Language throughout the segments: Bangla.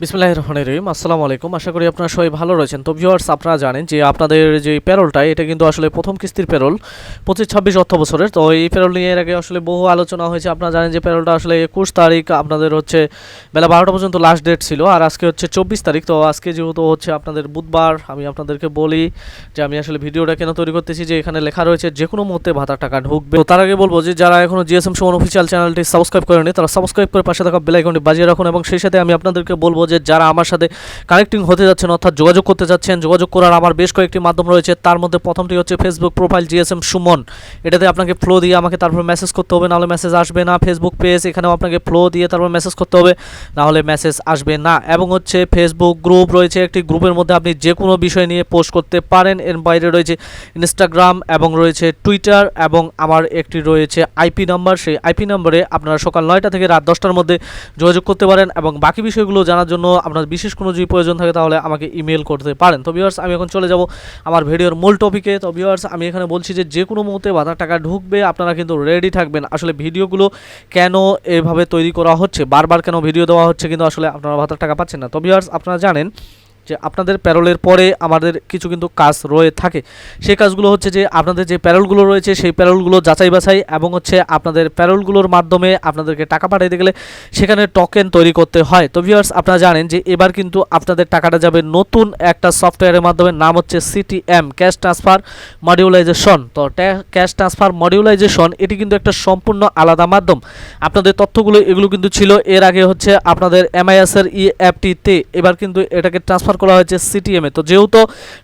বিসমিল্লাহ রহমান রহিম। আসসালামু আলাইকুম। আশা করি আপনারা সবাই ভালো রয়েছেন। তো ভিউয়ার্স আপনারা জানেন যে আপনাদের যে প্যারোলটা, এটা কিন্তু আসলে প্রথম কিস্তির প্যারোল, পঁচিশ ছাব্বিশ অর্থ বছরের। তো এই প্যারোল নিয়ে এর আগে আসলে বহু আলোচনা হয়েছে। আপনারা জানেন যে প্যারোলটা আসলে একুশ তারিখ, আপনাদের হচ্ছে বেলা বারোটা পর্যন্ত লাস্ট ডেট ছিল, আর আজকে হচ্ছে চব্বিশ তারিখ। তো আজকে যেহেতু হচ্ছে আপনাদের বুধবার, আমি আপনাদেরকে বলি যে আমি আসলে ভিডিওটা কেন তৈরি করতেছি, যে এখানে লেখা রয়েছে যে কোনো মুহূর্তে ভাতার টাকা ঢুকবে। তো তার আগে বলব যে যারা এখনও জিএসএম সুমন অফিসিয়াল চ্যানেলটি সাবস্ক্রাইব করেনি তারা সাবস্ক্রাইব করে পাশে থাকা বেল আইকনটি বাজিয়ে রাখুন, এবং সেই সাথে আমি আপনাদেরকে বলব যে যারা আমার সাথে কানেক্টিং হতে যাচ্ছেন, অর্থাৎ যোগাযোগ করতে যাচ্ছেন, যোগাযোগ করার আমার বেশ কয়েকটি মাধ্যম রয়েছে। তার মধ্যে প্রথমটি হচ্ছে ফেসবুক প্রোফাইল জিএসএম সুমন। এটাতে আপনাকে ফ্লো দিয়ে আমাকে তারপর মেসেজ করতে হবে, নাহলে মেসেজ আসবে না। ফেসবুক পেজ এখানেও আপনাকে ফ্লো দিয়ে তারপর মেসেজ করতে হবে, নাহলে মেসেজ আসবে না। এবং হচ্ছে ফেসবুক গ্রুপ রয়েছে, একটি গ্রুপের মধ্যে আপনি যে কোনো বিষয় নিয়ে পোস্ট করতে পারেন। এর বাইরে রয়েছে ইনস্টাগ্রাম এবং রয়েছে টুইটার এবং আমার একটি রয়েছে আইপি নাম্বার সেই আইপি নাম্বারে আপনারা সকাল নয়টা থেকে রাত দশটার মধ্যে যোগাযোগ করতে পারেন। এবং বাকি বিষয়গুলো জানার জন্য আপনার বিশেষ কোনো যদি প্রয়োজন থাকে তাহলে আমাকে ইমেল করতে পারেন। তো ভিউয়ার্স আমি এখন চলে যাব আমার ভিডিওর মূল টপিকে তো ভিউয়ার্স আমি এখানে বলছি যে যে কোনো মুহূর্তে বাধার টাকা ঢুকবে, আপনারা কিন্তু রেডি থাকবেন। আসলে ভিডিওগুলো কেন এভাবে তৈরি করা হচ্ছে? বারবার কেন ভিডিও দেওয়া হচ্ছে? কিন্তু আসলে আপনারা ভাতার টাকা পাচ্ছেন না। তো ভিউয়ার্স আপনারা জানেন যে আপনাদের প্যারোলের পরে আমাদের কিছু কিন্তু কাজ রয়ে থাকে। সেই কাজগুলো হচ্ছে যে আপনাদের যে প্যারোলগুলো রয়েছে, সেই প্যারোলগুলো যাচাই বাছাই এবং হচ্ছে আপনাদের প্যারোলগুলোর মাধ্যমে আপনাদেরকে টাকা পাঠাইতে গেলে সেখানে টোকেন তৈরি করতে হয়। তো ভিউয়ার্স আপনারা জানেন যে এবার কিন্তু আপনাদের টাকাটা যাবে নতুন একটা সফটওয়্যারের মাধ্যমে, নাম হচ্ছে সিটিএম ক্যাশ ট্রান্সফার মডিউলাইজেশন তো ক্যাশ ট্রান্সফার মডিউলাইজেশন এটি কিন্তু একটা সম্পূর্ণ আলাদা মাধ্যম। আপনাদের তথ্যগুলো, এগুলো কিন্তু ছিল এর আগে হচ্ছে আপনাদের এমআইএসের ই অ্যাপটিতে এবার কিন্তু এটাকে ট্রান্সফার করা হয়েছে সিটিএমে তো যেহেতু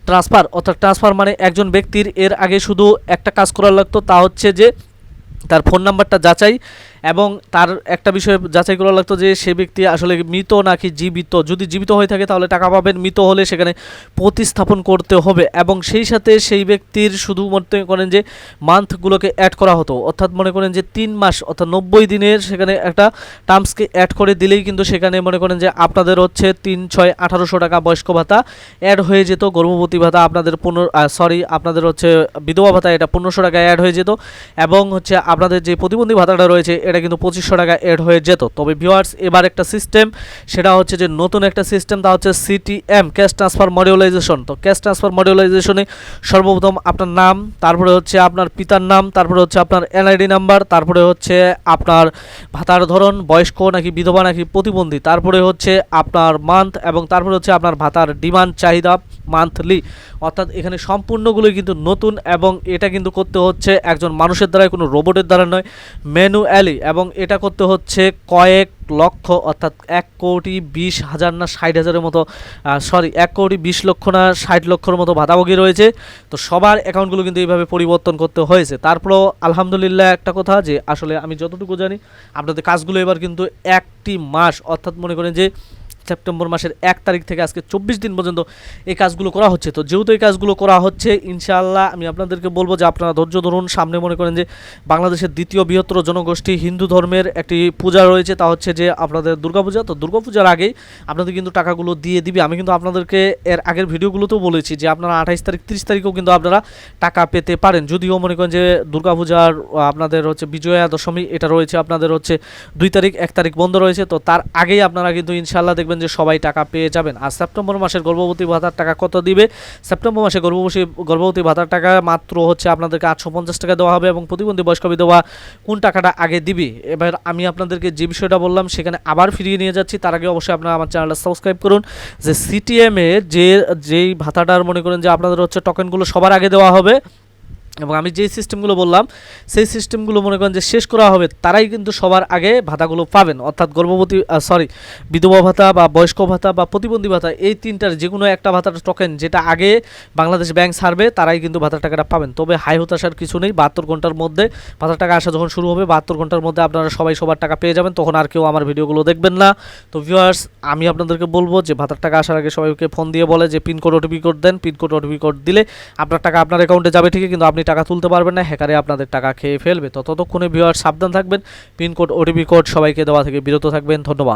ট্রান্সফার অর্থাৎ ট্রান্সফার মানে একজন ব্যক্তির, এর আগে শুধু একটা কাজ করা লাগতো, তা হচ্ছে যে তার ফোন নাম্বারটা যাচাই এবং তার একটা বিষয় যাচাই করা লাগতো যে সে ব্যক্তি আসলে মৃত নাকি জীবিত। যদি জীবিত হয়ে থাকে তাহলে টাকা পাবেন, মৃত হলে সেখানে প্রতিস্থাপন করতে হবে এবং সেই সাথে সেই ব্যক্তির শুধু মনে করেন যে মান্থগুলোকে অ্যাড করা হতো। অর্থাৎ মনে করেন যে তিন মাস অর্থাৎ নব্বই দিনের সেখানে একটা টার্মসকে অ্যাড করে দিলেই কিন্তু সেখানে মনে করেন যে আপনাদের হচ্ছে তিন, ছয়, আঠারোশো টাকা বয়স্ক ভাতা অ্যাড হয়ে যেত, গর্ভবতী ভাতা আপনাদের পনেরো সরি আপনাদের হচ্ছে বিধবা ভাতা এটা পনেরোশো টাকা অ্যাড হয়ে যেত এবং হচ্ছে আপনাদের যে প্রতিবন্ধী ভাতাটা রয়েছে এটা কিন্তু পঁচিশশো টাকা এড হয়ে যেত। তবে ভিউয়ার্স এবার একটা সিস্টেম সেটা হচ্ছে যে নতুন একটা সিস্টেম তা হচ্ছে সিটিএম ক্যাশ ট্রান্সফার মডিউলাইজেশন তো ক্যাশ ট্রান্সফার মডিউলাইজেশনে সর্বপ্রথম আপনার নাম, তারপরে হচ্ছে আপনার পিতার নাম, তারপরে হচ্ছে আপনার এনআইডি নাম্বার তারপরে হচ্ছে আপনার ভাতার ধরন, বয়স্ক নাকি বিধবা নাকি প্রতিবন্ধী, তারপরে হচ্ছে আপনার মান্থ এবং তারপরে হচ্ছে আপনার ভাতার ডিমান্ড চাহিদা মান্থলি অর্থাৎ এখানে সম্পূর্ণগুলোই কিন্তু নতুন এবং এটা কিন্তু করতে হচ্ছে একজন মানুষের দ্বারাই, কোনো রোবটের দ্বারা নয় ম্যানুয়ালি এবং এটা করতে হচ্ছে কয়েক লক্ষ, অর্থাৎ এক কোটি বিশ হাজার না ষাট হাজারের মতো সরি এক কোটি বিশ লক্ষ না ষাট লক্ষর মতো ভাতাভোগী রয়েছে। তো সবার অ্যাকাউন্টগুলো কিন্তু এইভাবে পরিবর্তন করতে হয়েছে। তারপরেও আলহামদুলিল্লাহ একটা কথা যে, আসলে আমি যতটুকু জানি, আপনাদের কাজগুলো এবার কিন্তু একটি মাস, অর্থাৎ মনে করেন যে সেপ্টেম্বর মাসের এক তারিখ থেকে আজকে চব্বিশ দিন পর্যন্ত এই কাজগুলো করা হচ্ছে। তো যেহেতু এই কাজগুলো করা হচ্ছে, ইনশাআল্লাহ আমি আপনাদেরকে বলব যে আপনারা ধৈর্য ধরুন। সামনে মনে করেন যে বাংলাদেশের দ্বিতীয় বৃহত্তর জনগোষ্ঠী হিন্দু ধর্মের একটি পূজা রয়েছে, তা হচ্ছে যে আপনাদের দুর্গাপূজা। তো দুর্গাপূজার আগেই আপনাদের কিন্তু টাকাগুলো দিয়ে দিবে। আমি কিন্তু আপনাদেরকে এর আগের ভিডিওগুলোতেও বলেছি যে আপনারা আঠাইশ তারিখ, তিরিশ তারিখেও কিন্তু আপনারা টাকা পেতে পারেন। যদিও মনে করেন যে দুর্গাপূজার আপনাদের হচ্ছে বিজয়া দশমী, এটা রয়েছে আপনাদের হচ্ছে দুই তারিখ, এক তারিখ বন্ধ রয়েছে। তো তার আগেই আপনারা কিন্তু ইনশাআল্লাহ দেখবেন যে সবাই টাকা পেয়ে যাবেন। আর সেপ্টেম্বর মাসের গর্ভবতী ভাতার টাকা কত দিবে? সেপ্টেম্বর মাসে গর্ভবতী গর্ভবতী ভাতার টাকা মাত্র হচ্ছে আপনাদেরকে আটশো পঞ্চাশ টাকা দেওয়া হবে এবং প্রতিবন্ধী বয়স্ক বিধবা কোন টাকাটা আগে দিবি? এবার আমি আপনাদেরকে যে বিষয়টা বললাম, সেখানে আবার ফিরিয়ে নিয়ে যাচ্ছি। তার আগে অবশ্যই আপনারা আমার চ্যানেলটা সাবস্ক্রাইব করুন। যে সিটিএমে যে, যেই ভাতাটার মনে করেন যে আপনাদের হচ্ছে টোকেনগুলো সবার আগে দেওয়া হবে এবং আমি যেই সিস্টেমগুলো বললাম, সেই সিস্টেমগুলো মনে করেন যে শেষ করা হবে, তারাই কিন্তু সবার আগে ভাতাগুলো পাবেন। অর্থাৎ গর্ভবতী সরি বিধবা ভাতা বা বয়স্ক ভাতা বা প্রতিবন্ধী ভাতা, এই তিনটার যে কোনো একটা ভাতার টোকেন যেটা আগে বাংলাদেশ ব্যাংক ছাড়বে, তারাই কিন্তু ভাতার টাকাটা পাবেন। তবে হাই হতাশার কিছু নেই, বাহাত্তর ঘণ্টার মধ্যে ভাতার টাকা আসা যখন শুরু হবে, বাহাত্তর ঘণ্টার মধ্যে আপনারা সবাই সবার টাকা পেয়ে যাবেন, তখন আর কেউ আমার ভিডিওগুলো দেখবেন না। তো ভিউয়ার্স আমি আপনাদেরকে বলব যে ভাতার টাকা আসার আগে সবাইকে ফোন দিয়ে বলে যে পিনকোড ওটিপি কোড দেন। পিনকোড ওটিপি কোড দিলে আপনার টাকা আপনার অ্যাকাউন্টে যাবে ঠিকই, কিন্তু আপনি টাকা তুলতে পারবেন না, হ্যাকারে আপনাদের টাকা খেয়ে ফেলবে। তো ততক্ষণে ভিউয়ার সাবধান থাকবেন, পিনকোড, ওটিপি কোড সবাইকে দেওয়া থেকে বিরত থাকবেন। ধন্যবাদ।